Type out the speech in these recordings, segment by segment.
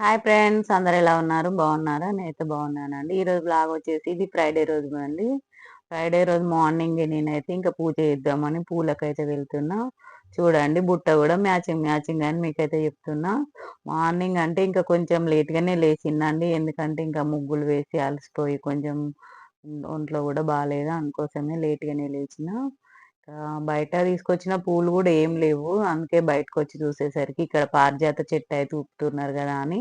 Hi friends అందరు ఎలా ఉన్నారు? బాగున్నారా? నేనైతే బాగున్నానండి. ఈరోజు బ్లాగ్ వచ్చేసి ఇది ఫ్రైడే రోజు అండి. ఫ్రైడే రోజు మార్నింగ్ నేనైతే ఇంకా పూజ చేద్దామని పూలకైతే వెళ్తున్నా. చూడండి బుట్ట కూడా మ్యాచింగ్ మ్యాచింగ్ అని మీకైతే చెప్తున్నా. మార్నింగ్ అంటే ఇంకా కొంచెం లేట్గానే లేచిందండి. ఎందుకంటే ఇంకా ముగ్గులు వేసి అలసిపోయి కొంచెం ఒంట్లో కూడా బాగాలేదు? అందుకోసమే లేట్గానే లేచిన. బయట తీసుకొచ్చిన పూలు కూడా ఏం లేవు. అందుకే బయటకు వచ్చి చూసేసరికి ఇక్కడ పారిజాత చెట్టు అయితే ఊపుతున్నారు కదా అని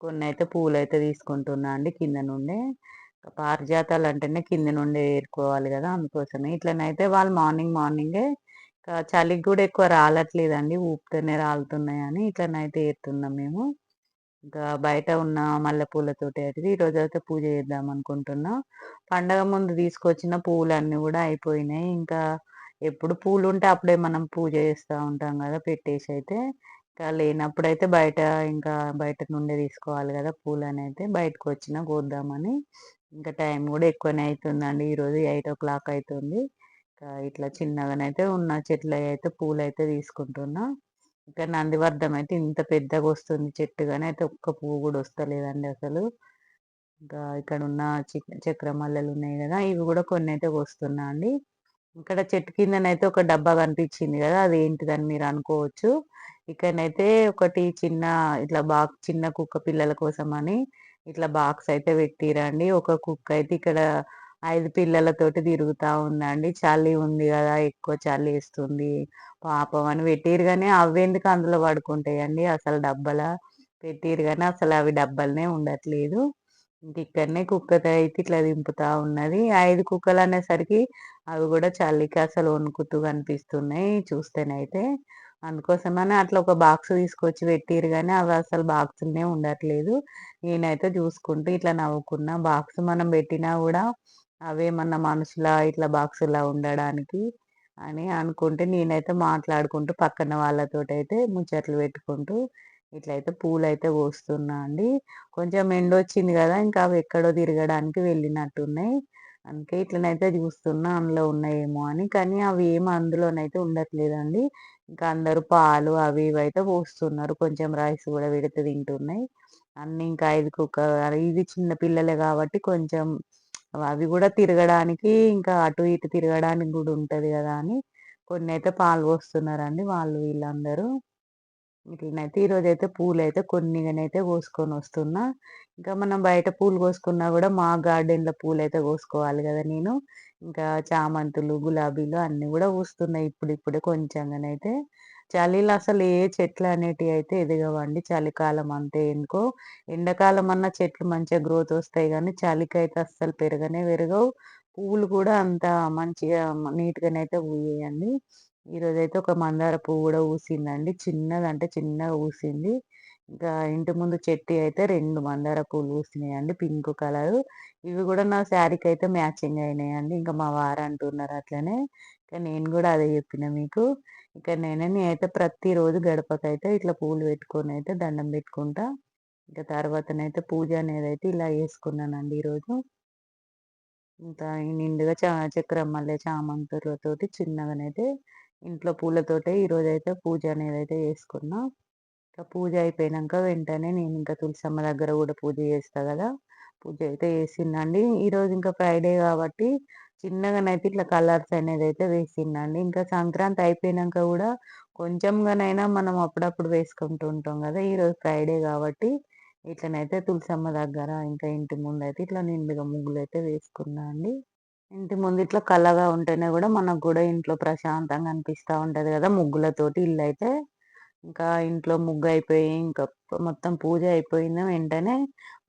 కొన్ని అయితే పూలు అయితే తీసుకుంటున్నా అండి కింద నుండే. పారిజాతాలు అంటేనే కింద నుండి ఏరుకోవాలి కదా అందుకోసమే. ఇట్లనైతే వాళ్ళు మార్నింగ్ మార్నింగే చలికి కూడా ఎక్కువ రాలట్లేదండి. ఊపితేనే రాలుతున్నాయని ఇట్లనైతే ఏరుతున్నాం మేము. ఇంకా బయట ఉన్న మల్లెపూలతోటి అయితే ఈరోజు అయితే పూజ చేద్దాం అనుకుంటున్నా. పండగ ముందు తీసుకొచ్చిన పూలన్నీ కూడా అయిపోయినాయి. ఇంకా ఎప్పుడు పూలు ఉంటే అప్పుడే మనం పూజ చేస్తూ ఉంటాం కదా పెట్టేసి అయితే ఇంకా లేనప్పుడైతే బయట ఇంకా బయట నుండే తీసుకోవాలి కదా పూలని అయితే బయటకు వచ్చిన కోద్దామని. ఇంకా టైం కూడా ఎక్కువనే అవుతుందండి ఈరోజు ఎయిట్ ఓ క్లాక్ అవుతుంది ఇంకా ఇట్లా చిన్నగానైతే ఉన్న చెట్లు అయితే పూలు అయితే తీసుకుంటున్నా. ఇంకా నందివర్ధం అయితే ఇంత పెద్దగా వస్తుంది చెట్టుగానే అయితే ఒక్క పువ్వు కూడా వస్తలేదండి అసలు. ఇంకా ఇక్కడ ఉన్న చక్ర మల్లెలు ఉన్నాయి కదా ఇవి కూడా కొన్ని అయితే వస్తున్నా అండి. ఇక్కడ చెట్టు కిందనైతే ఒక డబ్బా కనిపించింది కదా అది ఏంటిదని మీరు అనుకోవచ్చు. ఇక్కడనైతే ఒకటి చిన్న ఇట్లా బాక్స్ చిన్న కుక్క పిల్లల కోసం అని ఇట్లా బాక్స్ అయితే పెట్టిరండి. ఒక కుక్క అయితే ఇక్కడ ఐదు పిల్లలతోటి తిరుగుతా ఉందండి. చలి ఉంది కదా ఎక్కువ చలి వేస్తుంది పాపం అని పెట్టిరు కానీ అవి ఎందుకు అందులో పడుకుంటాయండి? అసలు డబ్బల? పెట్టిరు కానీ అసలు అవి డబ్బలనే ఉండట్లేదు. ఇంక ఇక్కడనే కుక్కతో అయితే ఇట్లా దింపుతా ఉన్నది. ఐదు కుక్కలు అనేసరికి అవి కూడా చలికి అసలు వణుకుతూ కనిపిస్తున్నాయి చూస్తేనైతే. అందుకోసమని అట్లా ఒక బాక్స్ తీసుకొచ్చి పెట్టిరు కానీ అవి అసలు బాక్సులనే ఉండట్లేదు. నేనైతే చూసుకుంటూ ఇట్లా నవ్వుకున్నా. బాక్స్ మనం పెట్టినా కూడా అవేమన్నా మనుషుల ఇట్లా బాక్సులా ఉండడానికి అని అనుకుంటే నేనైతే మాట్లాడుకుంటూ పక్కన వాళ్ళతోటి అయితే ముచ్చట్లు పెట్టుకుంటూ ఇట్లయితే పూలు అయితే పోస్తున్నా అండి. కొంచెం ఎండ వచ్చింది కదా ఇంకా అవి ఎక్కడో తిరగడానికి వెళ్ళినట్టున్నాయి. అందుకే ఇట్లనైతే చూస్తున్నా అందులో ఉన్నాయేమో అని. కానీ అవి ఏమి అందులోనైతే ఉండట్లేదండి. ఇంకా అందరూ పాలు అవి ఇవి అయితే పోస్తున్నారు. కొంచెం రైస్ కూడా పెడితే తింటున్నాయి. అన్ని ఇంకా ఐదు కుక్క ఇది చిన్న పిల్లలే కాబట్టి కొంచెం అవి కూడా తిరగడానికి ఇంకా అటు ఇటు తిరగడానికి కూడా ఉంటుంది కదా అని. కొన్ని అయితే పాలు పోస్తున్నారండి వాళ్ళు వీళ్ళందరూ. ఇట్లనైతే ఈరోజు అయితే పూలు అయితే కొన్నిగానైతే కోసుకొని వస్తున్నా. ఇంకా మనం బయట పూలు కోసుకున్నా కూడా మా గార్డెన్లో పూలు అయితే కోసుకోవాలి కదా నేను. ఇంకా చామంతులు గులాబీలు అన్నీ కూడా పూస్తున్నాయి ఇప్పుడు ఇప్పుడే కొంచెంగానైతే చలిలో అసలు ఏ చెట్లు అనేటివి అయితే ఎదగవండి. చలికాలం అంతే ఎందుకో ఎండాకాలం అన్న చెట్లు మంచిగా గ్రోత్ వస్తాయి కానీ చలికి అయితే అస్సలు పెరగనే పెరగవు. పువ్వులు కూడా అంత మంచిగా నీట్గానైతే పూయండి ఈరోజు అయితే ఒక మందార పువ్వు కూడా పూసిందండి చిన్నదంటే చిన్నగా పూసింది ఇంకా ఇంటి ముందు చెట్టు అయితే రెండు మందార పూలు పూసినాయండి పింక్ కలర్. ఇవి కూడా నా శారీకి అయితే మ్యాచింగ్ అయినాయండి. ఇంకా మా వారు అంటున్నారు అట్లనే. ఇంకా నేను కూడా అదే చెప్పిన మీకు. ఇక నేనే నేనైతే ప్రతిరోజు గడపకైతే ఇట్లా పూలు పెట్టుకొని అయితే దండం పెట్టుకుంటా. ఇంకా తర్వాతనైతే పూజ అనేది అయితే ఇలా వేసుకున్నానండి ఈరోజు. ఇంకా నిండుగా చా చక్రం మల్లె చామంతులతోటి చిన్నగానైతే ఇంట్లో పూలతోటే ఈరోజు అయితే పూజ అనేది అయితే చేసుకున్నా. ఇంకా పూజ అయిపోయినాక వెంటనే నేను ఇంకా తులసమ్మ దగ్గర కూడా పూజ చేస్తా కదా. పూజ అయితే చేసిందండి. ఈరోజు ఇంకా ఫ్రైడే కాబట్టి చిన్నగానైతే ఇట్లా కలర్స్ అనేది అయితే వేసిందండి. ఇంకా సంక్రాంతి అయిపోయినాక కూడా కొంచెంగానైనా మనం అప్పుడప్పుడు వేసుకుంటూ ఉంటాం కదా. ఈరోజు ఫ్రైడే కాబట్టి ఇట్లనైతే తులసమ్మ దగ్గర ఇంకా ఇంటి ముందు అయితే ఇట్లా నిండుగా ముగ్గులు అయితే వేసుకున్నా అండి. ఇంటి ముందు ఇట్లా కళ్ళగా ఉంటేనే కూడా మనకు కూడా ఇంట్లో ప్రశాంతంగా అనిపిస్తూ ఉంటుంది కదా ముగ్గులతోటి ఇల్లు అయితే ఇంకా ఇంట్లో ముగ్గు అయిపోయి ఇంకా మొత్తం పూజ అయిపోయింది వెంటనే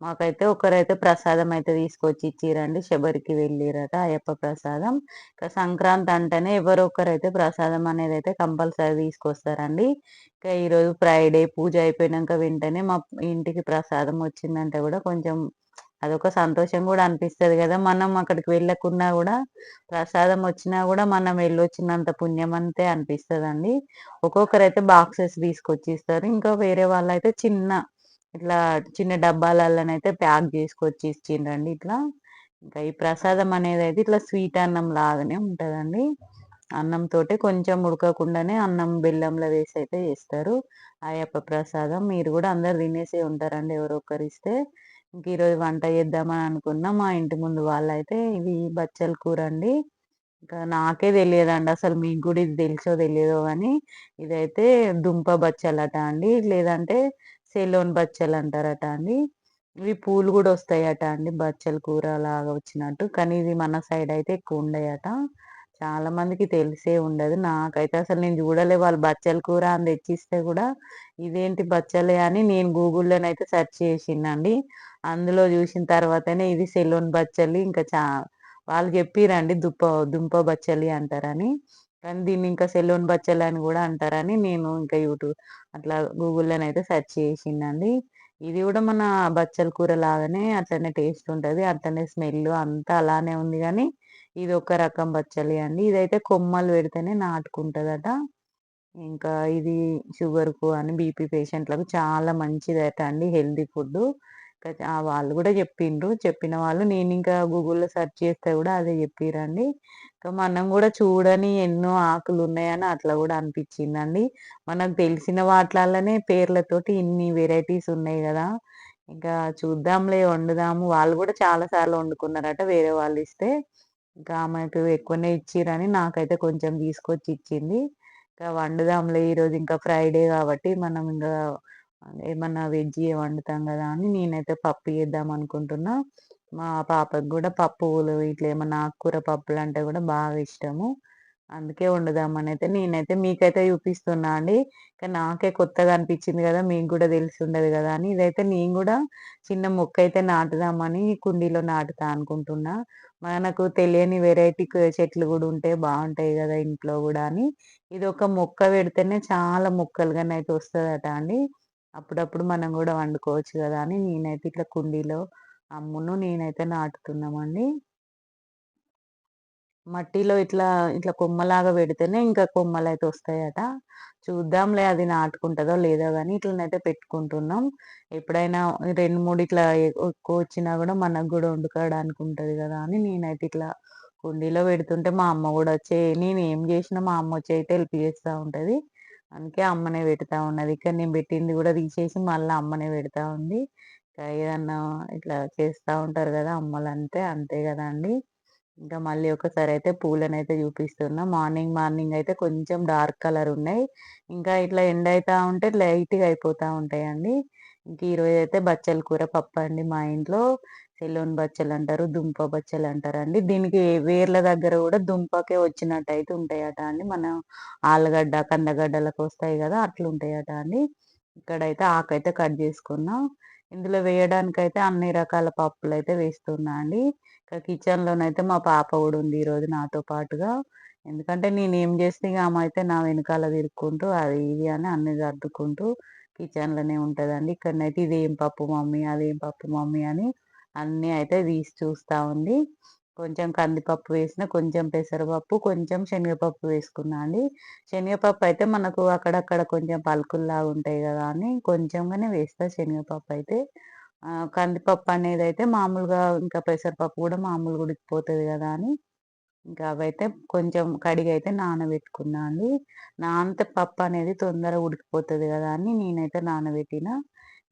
మాకైతే ఒకరైతే ప్రసాదం అయితే తీసుకొచ్చి ఇచ్చిరండి శబరికి వెళ్ళిరట అయ్యప్ప ప్రసాదం. ఇంకా సంక్రాంతి అంటేనే ఎవరో ఒకరైతే ప్రసాదం అనేది అయితే కంపల్సరీ తీసుకొస్తారండి. ఇంకా ఈరోజు ఫ్రైడే పూజ అయిపోయినాక వెంటనే మా ఇంటికి ప్రసాదం వచ్చిందంటే కూడా కొంచెం అదొక సంతోషం కూడా అనిపిస్తుంది కదా. మనం అక్కడికి వెళ్ళకున్నా కూడా ప్రసాదం వచ్చినా కూడా మనం వెళ్ళొచ్చినంత పుణ్యం అంతే అనిపిస్తుందండి. ఒక్కొక్కరైతే బాక్సెస్ తీసుకొచ్చి ఇస్తారు ఇంకా వేరే వాళ్ళైతే చిన్న ఇట్లా చిన్న డబ్బాలలోనైతే ప్యాక్ చేసుకొచ్చి ఇచ్చిండ్రండి ఇట్లా. ఇంకా ఈ ప్రసాదం అనేది అయితే ఇట్లా స్వీట్ అన్నం లాగానే ఉంటుందండి. అన్నంతో కొంచెం ఉడకకుండానే అన్నం బెల్లంలో వేసి అయితే చేస్తారు. అయ్యప్ప ప్రసాదం మీరు కూడా అందరు తినేసే ఉంటారండి ఎవరో ఇస్తే. ఇంక ఈరోజు వంట చేద్దామని అనుకున్న మా ఇంటి ముందు వాళ్ళైతే ఇవి బచ్చల కూర అండి ఇంకా నాకే తెలియదండి అసలు మీకు కూడా ఇది తెలుసో తెలియదో కానీ ఇదైతే దుంప బచ్చలట అండి లేదంటే సెలోన్ బచ్చలు అంటారట అండి. ఇవి పూలు కూడా వస్తాయట అండి బచ్చల కూర లాగా వచ్చినట్టు కానీ ఇది మన సైడ్ అయితే ఎక్కువ ఉండయట. చాలా మందికి తెలిసే ఉండదు. నాకైతే అసలు నేను చూడలే వాళ్ళు బచ్చల కూర అని తెచ్చిస్తే కూడా ఇదేంటి బచ్చలే అని నేను గూగుల్లోనైతే సెర్చ్ చేసిందండి. అందులో చూసిన తర్వాతనే ఇది సెలూన్ బచ్చలి ఇంకా చా వాళ్ళు చెప్పిరండి దుప్ప దుంప బచ్చలి అంటారని. కానీ దీన్ని ఇంకా సెలూన్ బచ్చలి అని కూడా అంటారని నేను ఇంకా యూట్యూబ్ అట్లా గూగుల్లోనైతే సెర్చ్ చేసిందండి. ఇది కూడా మన బచ్చల కూర లాగానే అట్లనే టేస్ట్ ఉంటుంది అట్లనే స్మెల్ అంతా అలానే ఉంది కానీ ఇది ఒక రకం బచ్చలి అండి. ఇదైతే కొమ్మలు పెడితేనే నాటుకుంటుందట. ఇంకా ఇది షుగర్కు అని బీపీ పేషెంట్లకు చాలా మంచిదట అండి హెల్దీ ఫుడ్ వాళ్ళు కూడా చెప్పిండ్రు చెప్పిన వాళ్ళు నేను ఇంకా గూగుల్లో సెర్చ్ చేస్తే కూడా అదే చెప్పిరండి. ఇంకా మనం కూడా చూడని ఎన్నో ఆకులు ఉన్నాయని అట్లా కూడా అనిపించిందండి. మనకు తెలిసిన వాటిలలోనే పేర్లతోటి ఇన్ని వెరైటీస్ ఉన్నాయి కదా. ఇంకా చూద్దాంలే వండుదాము. వాళ్ళు కూడా చాలాసార్లు వండుకున్నారట వేరే వాళ్ళు ఇస్తే. ఇంకా ఆమెకు ఎక్కువనే ఇచ్చిరని నాకైతే కొంచెం తీసుకొచ్చి ఇచ్చింది. ఇంకా వండుదాంలే ఈరోజు ఇంకా ఫ్రైడే కాబట్టి మనం ఇంకా ఏమన్నా వెజ్ వండుతాం కదా అని నేనైతే పప్పు చేద్దాం అనుకుంటున్నా. మా పాపకు కూడా పప్పులు ఇట్లా ఏమన్నా ఆకుకూర పప్పులు అంటే కూడా బాగా ఇష్టము. అందుకే వండుదామని అయితే నేనైతే మీకైతే చూపిస్తున్నా అండి. కానీ నాకే కొత్తగా అనిపించింది కదా మీకు కూడా తెలిసి ఉండదు కదా అని. ఇదైతే నేను కూడా చిన్న మొక్క అయితే నాటుదామని కుండీలో నాటుతా అనుకుంటున్నా. మనకు తెలియని వెరైటీ చెట్లు కూడా ఉంటే బాగుంటాయి కదా ఇంట్లో కూడా అని. ఇది ఒక మొక్క పెడితేనే చాలా మొక్కలుగానైతే వస్తుందట అండి. అప్పుడప్పుడు మనం కూడా వండుకోవచ్చు కదా అని నేనైతే ఇట్లా కుండీలో అమ్మును నేనైతే నాటుతున్నామండి. మట్టిలో ఇట్లా ఇట్లా కొమ్మలాగా పెడితేనే ఇంకా కొమ్మలు అయితే వస్తాయట. చూద్దాంలే అది నాటుకుంటుందో లేదో కానీ ఇట్లనైతే పెట్టుకుంటున్నాం. ఎప్పుడైనా రెండు మూడు ఇట్లా ఎక్కువ వచ్చినా కూడా మనకు కూడా వండుకోవడానికి ఉంటుంది కదా అని నేనైతే ఇట్లా కుండీలో పెడుతుంటే మా అమ్మ కూడా వచ్చే నేను ఏం చేసినా మా అమ్మ వచ్చి అయితే హెల్ప్ చేస్తూ ఉంటుంది. అందుకే అమ్మనే పెడతా ఉన్నది. ఇక్కడ నేను పెట్టింది కూడా తీసేసి మళ్ళీ అమ్మనే పెడతా ఉంది. ఏదన్నా ఇట్లా చేస్తూ ఉంటారు కదా అమ్మలు అంతే అంతే కదా అండి. ఇంకా మళ్ళీ ఒకసారి అయితే పూలను అయితే చూపిస్తున్నా. మార్నింగ్ మార్నింగ్ అయితే కొంచెం డార్క్ కలర్ ఉన్నాయి. ఇంకా ఇట్లా ఎండ్ అవుతా ఉంటే లైట్గా అయిపోతూ ఉంటాయండి. ఇంక ఈరోజు అయితే బచ్చల కూర పప్పు అండి మా ఇంట్లో. సెలోన్ బచ్చలు అంటారు దుంప బచ్చలు అంటారు అండి దీనికి వేర్ల దగ్గర కూడా దుంపకే వచ్చినట్టు అయితే ఉంటాయట అండి. మన ఆలుగడ్డ కందగడ్డలకు వస్తాయి కదా అట్లా ఉంటాయట అండి. ఇక్కడైతే ఆకైతే కట్ చేసుకున్నాం. ఇందులో వేయడానికైతే అన్ని రకాల పప్పులు అయితే వేస్తున్నా అండి. కిచెన్లోనైతే మా పాప కూడా ఉంది ఈరోజు నాతో పాటుగా. ఎందుకంటే నేను ఏం చేస్తే ఇక ఆమె అయితే నా వెనకాల తిరుక్కుంటూ అది ఇది అని అన్ని సర్దుకుంటూ కిచెన్లోనే ఉంటుందండి. ఇక్కడనైతే ఇదేం పప్పు మమ్మీ అదేం పప్పు మమ్మీ అని అన్నీ అయితే తీసి చూస్తూ ఉంది. కొంచెం కందిపప్పు వేసిన కొంచెం పెసరపప్పు కొంచెం శనగపప్పు వేసుకున్నా అండి. శనగపప్పు అయితే మనకు అక్కడక్కడ కొంచెం పలుకుల్లాగా ఉంటాయి కదా అని కొంచెంగానే వేస్తా శనగపప్పు అయితే. కందిపప్పు అనేది అయితే మామూలుగా ఇంకా పెసరపప్పు కూడా మామూలుగా ఉడికిపోతుంది కదా అని. ఇంకా అవైతే కొంచెం కడిగి అయితే నానబెట్టుకున్నా అండి. నానితే పప్పు అనేది తొందరగా ఉడికిపోతుంది కదా అని నేనైతే నానబెట్టిన.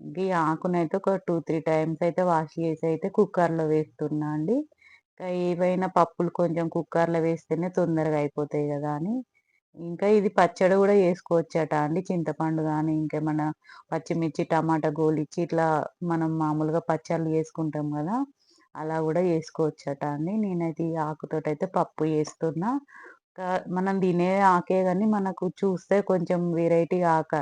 ఇంక ఈ ఆకునైతే ఒక టూ త్రీ టైమ్స్ అయితే వాష్ చేసి అయితే కుక్కర్లో వేస్తున్నా అండి. ఇంకా ఏవైనా పప్పులు కొంచెం కుక్కర్లో వేస్తేనే తొందరగా అయిపోతాయి కదా అని. ఇంకా ఇది పచ్చడి కూడా చేసుకోవచ్చట అండి. చింతపండు కానీ ఇంకేమైనా పచ్చిమిర్చి టమాటా గోలిచ్చి ఇట్లా మనం మామూలుగా పచ్చళ్ళు చేసుకుంటాం కదా అలా కూడా చేసుకోవచ్చట అండి. నేనైతే ఈ ఆకుతోటైతే పప్పు చేస్తున్నా. మనం తినే ఆకే కానీ మనకు చూస్తే కొంచెం వెరైటీ ఆక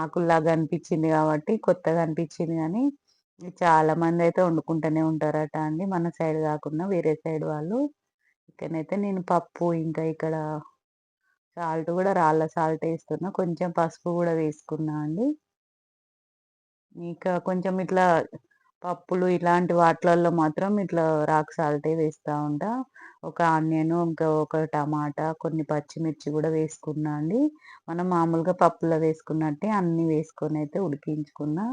ఆకుల్లాగా అనిపించింది కాబట్టి కొత్తగా అనిపించింది కానీ చాలా మంది అయితే వండుకుంటూనే ఉంటారట అండి. మన సైడ్ కాకుండా వేరే సైడ్ వాళ్ళు. ఇక్కడనైతే నేను పప్పు ఇంకా ఇక్కడ సాల్ట్ కూడా రాళ్ళ సాల్ట్ వేస్తున్నా. కొంచెం పసుపు కూడా వేసుకున్నా అండి. ఇంకా కొంచెం ఇట్లా పప్పులు ఇలాంటి వాటిలలో మాత్రం ఇట్లా రాక్ సాల్టే వేస్తూ ఉంటా. ఒక ఆనియన్ ఇంకా ఒక టమాటా కొన్ని పచ్చిమిర్చి కూడా వేసుకున్నా అండి. మనం మామూలుగా పప్పులో వేసుకున్నట్టే అన్నీ వేసుకొని అయితే ఉడికించుకున్నా.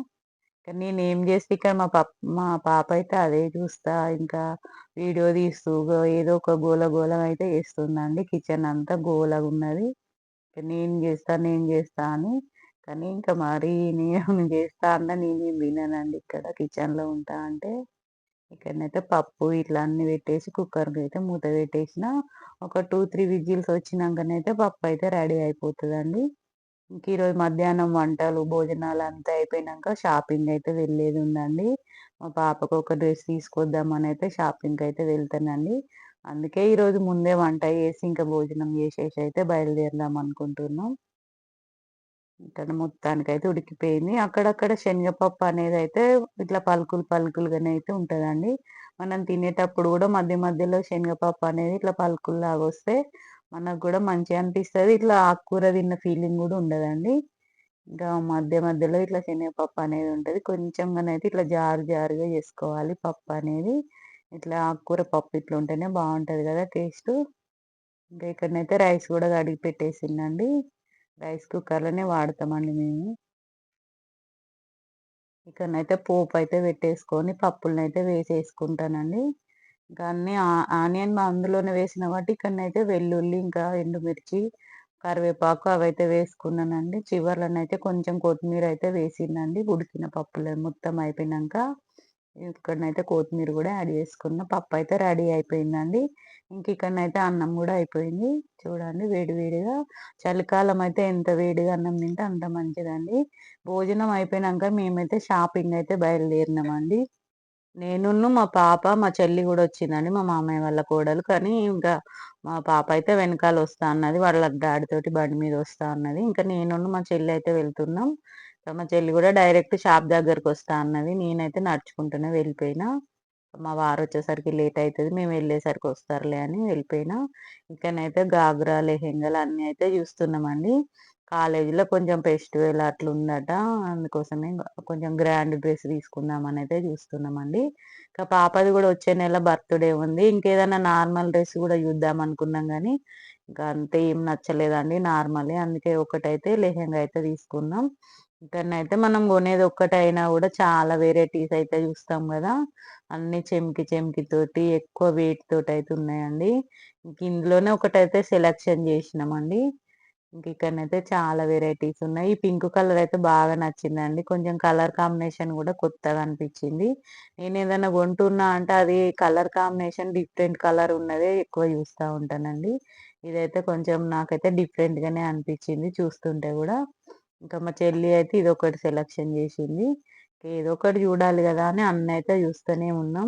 కానీ ఏం చేస్తే ఇక్కడ మా పప్ మా పాప అయితే అదే చూస్తా ఇంకా వీడియో తీస్తూ ఏదో ఒక గోల గోల అయితే చేస్తుందండి. కిచెన్ అంతా గోలగా ఉన్నది. నేను చేస్తా నేను చేస్తా అని. కానీ ఇంకా మరి నేను చేస్తా అన్న నేనేం వినానండి ఇక్కడ. కిచెన్లో ఉంటా అంటే ఇక్కడనైతే పప్పు ఇట్లా అన్ని పెట్టేసి కుక్కర్కి అయితే మూత పెట్టేసిన ఒక టూ త్రీ విజిల్స్ వచ్చినాకనైతే పప్పు అయితే రెడీ అయిపోతుందండి. ఇంక ఈరోజు మధ్యాహ్నం వంటలు భోజనాలు అంతా అయిపోయినాక షాపింగ్ అయితే వెళ్ళేది ఉందండి. మా పాపకు ఒక డ్రెస్ తీసుకొద్దామని అయితే షాపింగ్ అయితే వెళ్తానండి. అందుకే ఈరోజు ముందే వంట చేసి ఇంకా భోజనం చేసేసి అయితే బయలుదేరదాం అనుకుంటున్నాం. ఇక్కడ మొత్తానికైతే ఉడికిపోయింది. అక్కడక్కడ శనగపప్పు అనేది అయితే ఇట్లా పలుకులు పలుకులుగానే అయితే ఉంటుందండి. మనం తినేటప్పుడు కూడా మధ్య మధ్యలో శనగపప్పు అనేది ఇట్లా పలుకుల్లాగా వస్తే మనకు కూడా మంచిగా అనిపిస్తుంది. ఇట్లా ఆకుకూర తిన్న ఫీలింగ్ కూడా ఉండదండి. ఇంకా మధ్య మధ్యలో ఇట్లా శనగపప్పు అనేది ఉంటుంది. కొంచెంగానైతే ఇట్లా జారు జారుగా చేసుకోవాలి పప్పు అనేది. ఇట్లా ఆకుకూర పప్పు ఇట్లా ఉంటేనే బాగుంటుంది కదా టేస్ట్ ఇంకా ఇక్కడనైతే రైస్ కూడా కడిగి పెట్టేసిందండి. రైస్ కుక్కర్లోనే వాడతామండి మేము. ఇక్కడనైతే పోపు అయితే పెట్టేసుకొని పప్పులనైతే వేసేసుకుంటానండి. ఇంకా అన్ని ఆనియన్ అందులోనే వేసిన కాబట్టి ఇక్కడనైతే వెల్లుల్లి ఇంకా ఎండుమిర్చి కరివేపాకు అవైతే వేసుకున్నానండి. చివర్లోనైతే కొంచెం కొత్తిమీర అయితే వేసిందండి. ఉడికిన పప్పులు మొత్తం అయిపోయినాక ఇక్కడనైతే కొత్తిమీర కూడా యాడ్ చేసుకున్న. పప్పు అయితే రెడీ అయిపోయిందండి. ఇంక ఇక్కడనైతే అన్నం కూడా అయిపోయింది. చూడండి వేడివేడిగా చలికాలం అయితే ఎంత వేడిగా అన్నం తింటే అంత మంచిదండి. భోజనం అయిపోయినాక మేమైతే షాపింగ్ అయితే బయలుదేరినామండి. నేను మా పాప మా చెల్లి కూడా వచ్చిందండి మా మామయ్య వాళ్ళ కోడలు. కానీ ఇంకా మా పాప అయితే వెనకాల వస్తా అన్నది వాళ్ళ డాడీతోటి బండి మీద వస్తా అన్నది. ఇంకా నేను మా చెల్లి అయితే వెళ్తున్నాం. మా చెల్లి కూడా డైరెక్ట్ షాప్ దగ్గరకు వస్తా అన్నది. నేనైతే నడుచుకుంటూనే వెళ్ళిపోయినా. మా వారు వచ్చేసరికి లేట్ అవుతుంది మేము వెళ్ళేసరికి వస్తారులే అని వెళ్ళిపోయినా. ఇక్కడనైతే గాగ్రా లెహెంగాలు అన్నీ అయితే చూస్తున్నామండి. కాలేజీలో కొంచెం ఫెస్టివల్ అట్లా ఉందట అందుకోసమే కొంచెం గ్రాండ్ డ్రెస్ తీసుకుందామని అయితే చూస్తున్నామండి. ఇంకా పాపది కూడా వచ్చే నెల బర్త్డే ఉంది. ఇంకేదైనా నార్మల్ డ్రెస్ కూడా చూద్దాం అనుకున్నాం కానీ ఇంకా అంతే ఏం నచ్చలేదండి నార్మలే. అందుకే ఒకటైతే లెహెంగా అయితే తీసుకున్నాం ఇక్కడనైతే మనం కొనేది ఒక్కటైనా కూడా చాలా వెరైటీస్ అయితే చూస్తాం కదా. అన్ని చెమికి చెంకి తోటి ఎక్కువ వెయిట్ తోటి అయితే ఉన్నాయండి. ఇంక ఇందులోనే ఒకటైతే సెలెక్షన్ చేసినామండి. ఇంక ఇక్కడనైతే చాలా వెరైటీస్ ఉన్నాయి. ఈ పింక్ కలర్ అయితే బాగా నచ్చిందండి. కొంచెం కలర్ కాంబినేషన్ కూడా కొత్తగా అనిపించింది. నేను ఏదైనా కొంటున్నా అంటే అది కలర్ కాంబినేషన్ డిఫరెంట్ కలర్ ఉన్నదే ఎక్కువ చూస్తూ ఉంటానండి. ఇదైతే కొంచెం నాకైతే డిఫరెంట్గానే అనిపించింది చూస్తుంటే కూడా. ఇంకా మా చెల్లి అయితే ఇది ఒకటి సెలెక్షన్ చేసింది. ఏదో ఒకటి చూడాలి కదా అని అన్న అయితే చూస్తూనే ఉన్నాం.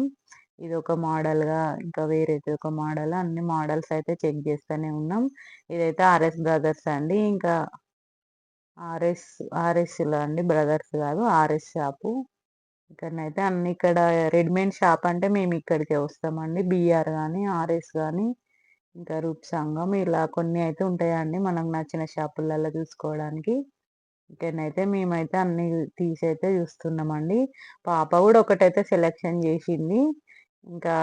ఇది ఒక మోడల్గా ఇంకా వేరేది ఒక మోడల్ అన్ని మోడల్స్ అయితే చెక్ చేస్తూనే ఉన్నాం. ఇదైతే ఆర్ఎస్ బ్రదర్స్ అండి ఇంకా ఆర్ఎస్ ఆర్ఎస్లో అండి బ్రదర్స్ కాదు ఆర్ఎస్ షాపు. ఇక్కడనైతే అన్ని ఇక్కడ రెడీమేడ్ షాప్ అంటే మేము ఇక్కడికే వస్తామండి బీఆర్ కానీ ఆర్ఎస్ కానీ ఇంకా రూప్ సంఘం ఇలా కొన్ని అయితే ఉంటాయండి మనకు నచ్చిన షాపులలో చూసుకోవడానికి. ఇక్కడనైతే మేమైతే అన్ని తీసైతే చూస్తున్నామండి. పాప కూడా ఒకటైతే సెలెక్షన్ చేసింది. ఇంకా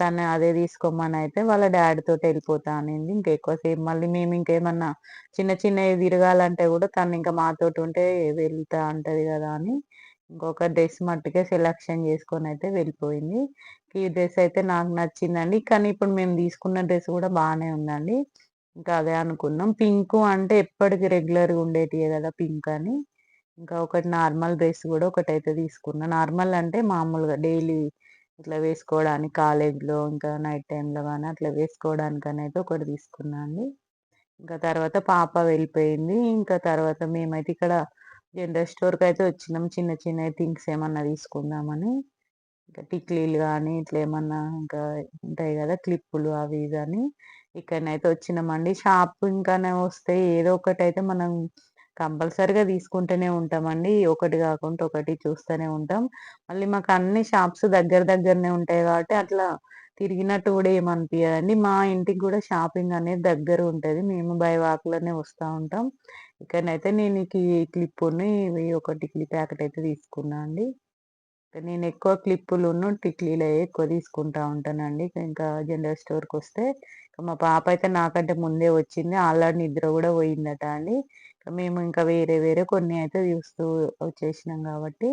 తను అదే తీసుకోమని అయితే వాళ్ళ డాడీ తోటి వెళ్ళిపోతా అనింది. ఇంకా ఎక్కువసేపు మళ్ళీ మేము ఇంకేమన్నా చిన్న చిన్నవి తిరగాలంటే కూడా తను ఇంకా మాతోటి ఉంటే వెళ్తా అంటది కదా అని ఇంకొక డ్రెస్ మట్టుకే సెలక్షన్ చేసుకొని అయితే వెళ్ళిపోయింది. ఈ డ్రెస్ అయితే నాకు నచ్చిందండి. కానీ ఇప్పుడు మేము తీసుకున్న డ్రెస్ కూడా బాగానే ఉందండి. ఇంకా అదే అనుకున్నాం. పింక్ అంటే ఎప్పటికి రెగ్యులర్గా ఉండేటివే కదా పింక్ అని. ఇంకా ఒకటి నార్మల్ డ్రెస్ కూడా ఒకటి అయితే తీసుకున్నా. నార్మల్ అంటే మామూలుగా డైలీ ఇట్లా వేసుకోవడానికి కాలేజ్లో ఇంకా నైట్ టైంలో కానీ అట్లా వేసుకోవడానికి అయితే ఒకటి తీసుకున్నా అండి. ఇంకా తర్వాత పాప వెళ్ళిపోయింది. ఇంకా తర్వాత మేమైతే ఇక్కడ జనరల్ స్టోర్కి అయితే వచ్చినాం. చిన్న చిన్న థింగ్స్ ఏమన్నా తీసుకుందామని. ఇంకా టిక్లీలు కానీ ఇట్లా ఏమన్నా ఇంకా ఉంటాయి కదా క్లిప్పులు అవి ఇవి అని ఇక్కడనైతే వచ్చినామండి. షాప్ ఇంకానే వస్తే ఏదో ఒకటి అయితే మనం కంపల్సరిగా తీసుకుంటూనే ఉంటామండి. ఒకటి కాకుండా ఒకటి చూస్తూనే ఉంటాం. మళ్ళీ మాకు అన్ని షాప్స్ దగ్గర దగ్గరనే ఉంటాయి కాబట్టి అట్లా తిరిగినట్టు కూడా ఏమనిపించదండి మా ఇంటికి కూడా షాపింగ్ అనేది దగ్గర ఉంటుంది. మేము బై వాక్లోనే వస్తూ ఉంటాం. ఇక్కడనైతే నేను ఈ క్లిప్పుని ఒక టిక్లీ ప్యాకెట్ అయితే తీసుకున్నా అండి. నేను ఎక్కువ క్లిప్పులును టిక్లీలు ఎక్కువ తీసుకుంటా ఉంటానండి. ఇంకా జనరల్ స్టోర్కి వస్తే మా పాప అయితే నాకంటే ముందే వచ్చింది. ఆల్రెడీ నిద్ర కూడా పోయిందట అండి. మేము ఇంకా వేరే వేరే కొన్ని అయితే చూస్తూ వచ్చేసినాం కాబట్టి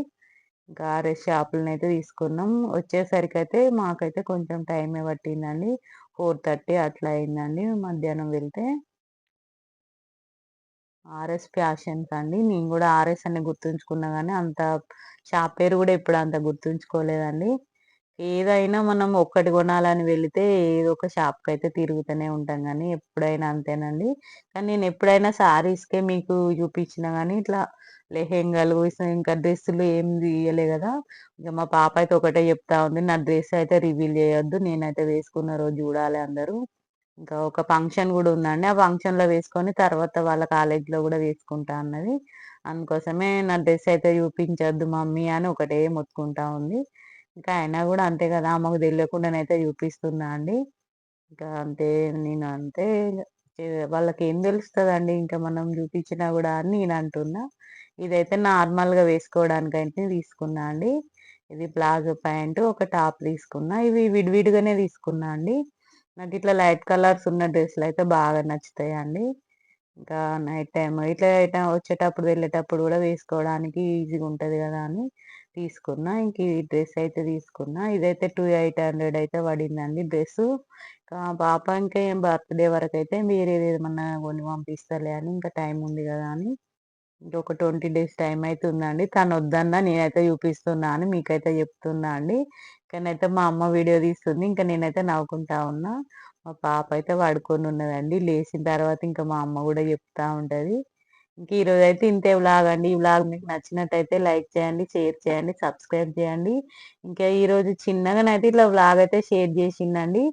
ఇంకా ఆర్ఎస్ షాపులనైతే తీసుకున్నాం. వచ్చేసరికి అయితే మాకైతే కొంచెం టైమే పట్టిందండి. 4:30 అట్లా అయిందండి మధ్యాహ్నం వెళ్తే. ఆర్ఎస్ ఫ్యాషన్స్ అండి. నేను కూడా ఆర్ఎస్ అని గుర్తుంచుకున్నా కానీ అంత షాప్ పేరు కూడా ఎప్పుడు అంత గుర్తుంచుకోలేదండి. ఏదైనా మనం ఒక్కటి కొనాలని వెళితే ఏదో ఒక షాప్కి అయితే తిరుగుతూనే ఉంటాం కానీ ఎప్పుడైనా అంతేనండి. కానీ నేను ఎప్పుడైనా శారీస్‌కే మీకు చూపించినా కానీ ఇట్లా లెహెంగాలు ఇంకా డ్రెస్సులు ఏం తీయలే కదా ఇక మా పాప అయితే ఒకటే చెప్తా ఉంది. నా డ్రెస్ అయితే రివీల్ చేయొద్దు. నేనైతే వేసుకున్న రోజు చూడాలి అందరూ. ఇంకా ఒక ఫంక్షన్ కూడా ఉందండి. ఆ ఫంక్షన్‌లో వేసుకొని తర్వాత వాళ్ళ కాలేజ్‌లో కూడా వేసుకుంటా అన్నది. అందుకోసమే నా డ్రెస్ అయితే చూపించొద్దు మమ్మీ అని ఒకటే మొత్తుకుంటా ఉంది. ఇంకా అయినా కూడా అంతే కదా ఆమెకు తెలియకుండానైతే చూపిస్తున్నా అండి. ఇంకా అంతే నేను అంతే వాళ్ళకి ఏం తెలుస్తుందండి ఇంకా మనం చూపించినా కూడా అని నేను అంటున్నా. ఇదైతే నార్మల్‌గా వేసుకోవడానికైతే తీసుకున్నా అండి. ఇది ప్లాజో ప్యాంటు, ఒక టాప్ తీసుకున్నా. ఇవి విడివిడిగానే తీసుకున్నా అండి. నాకు ఇట్లా లైట్ కలర్స్ ఉన్న డ్రెస్సులు అయితే బాగా నచ్చుతాయండి. ఇంకా నైట్ టైం ఇట్లా వచ్చేటప్పుడు, వెళ్ళేటప్పుడు కూడా వేసుకోవడానికి ఈజీగా ఉంటుంది కదా అని తీసుకున్నా. ఇంక ఈ డ్రెస్ అయితే తీసుకున్నా. ఇదైతే 2800 అయితే పడిందండి డ్రెస్సు. పాప ఇంకా ఏం బర్త్‌డే వరకు అయితే వరకైతే వేరేదేమన్నా కొని పంపిస్తారులే అని ఇంకా టైం ఉంది కదా అని ఇంకొక 20 డేస్ టైం అయితే ఉందండి. తను వద్దన్నా నేనైతే చూపిస్తున్నా అని మీకైతే చెప్తున్నా అండి. ఇక్కడనైతే మా అమ్మ వీడియో తీస్తుంది. ఇంకా నేనైతే నవ్వుకుంటా ఉన్నా. మా పాప అయితే పడుకొని ఉన్నదండి. లేచిన తర్వాత ఇంకా మా అమ్మ కూడా చెప్తా ఉంటుంది ఇంక అయితే ఇంతే వ్లాగ్ అండి. ఈ వ్లాగ్ మీకు నచ్చినట్టయితే లైక్ చేయండి, షేర్ చేయండి, సబ్స్క్రైబ్ చేయండి. ఇంకా ఈరోజు చిన్నగానైతే ఇట్లా వ్లాగ్ అయితే షేర్ చేసిండండి.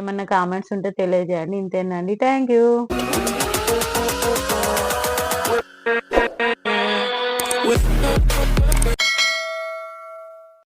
ఏమన్నా కామెంట్స్ ఉంటే తెలియజేయండి. ఇంతేనండి. Thank you.